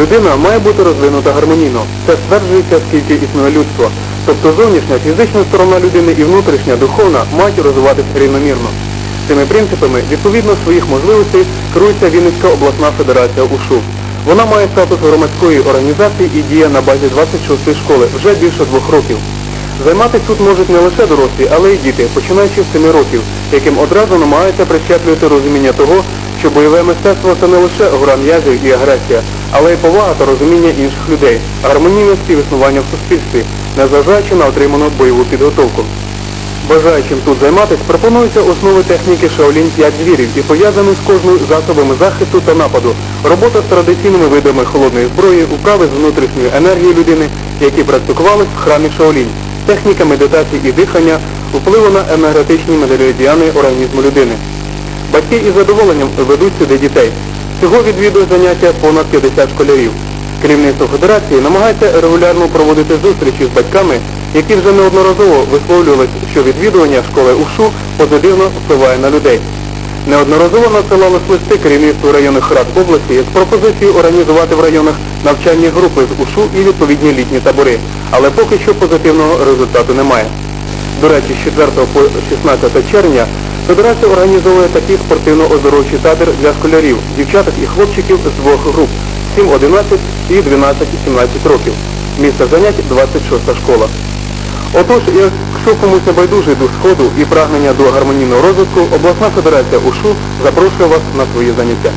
Людина має бути розвинута гармонійно. Це стверджується, скільки існує людство. Тобто зовнішня фізична сторона людини і внутрішня духовна мають розвиватися рівномірно. Цими принципами, відповідно своїх можливостей, керується Вінницька обласна федерація УШУ. Вона має статус громадської організації і діє на базі 26-ї школи вже більше двох років. Займатися тут можуть не лише дорослі, але й діти, починаючи з 7 років, яким одразу намагаються прищеплювати розуміння того, що бойове мистецтво це не лише гра м'язів і агресія, але й повага та розуміння інших людей, гармонійне співіснування в суспільстві, незважаючи на отриману бойову підготовку. Бажаючим тут займатися пропонуються основи техніки Shaolin 5 звірів і пов'язані з кожною засобами захисту та нападу, робота з традиційними видами холодної зброї, управи з внутрішньою енергією людини, які практикувались в храмі Shaolin, техніка медитації і дихання, впливу на енергетичні меридіани організму людини. Батьки із задоволенням ведуть сюди дітей. Всього відвідує заняття понад 50 школярів. Керівництво Федерації намагається регулярно проводити зустрічі з батьками, які вже неодноразово висловлювались, що відвідування школи УШУ позитивно впливає на людей. Неодноразово надсилали листи керівництву районних рад області з пропозицією організувати в районах навчальні групи з УШУ і відповідні літні табори. Але поки що позитивного результату немає. До речі, з 4 по 16 червня Федерація організовує такий спортивно-оздоровчий табір для школярів, дівчаток і хлопчиків з двох груп 7-11 і 12-17 років. Місце занять 26 школа. Отож, якщо комусь не байдужий дух сходу і прагнення до гармонійного розвитку, обласна федерація УШУ запрошує вас на свої заняття.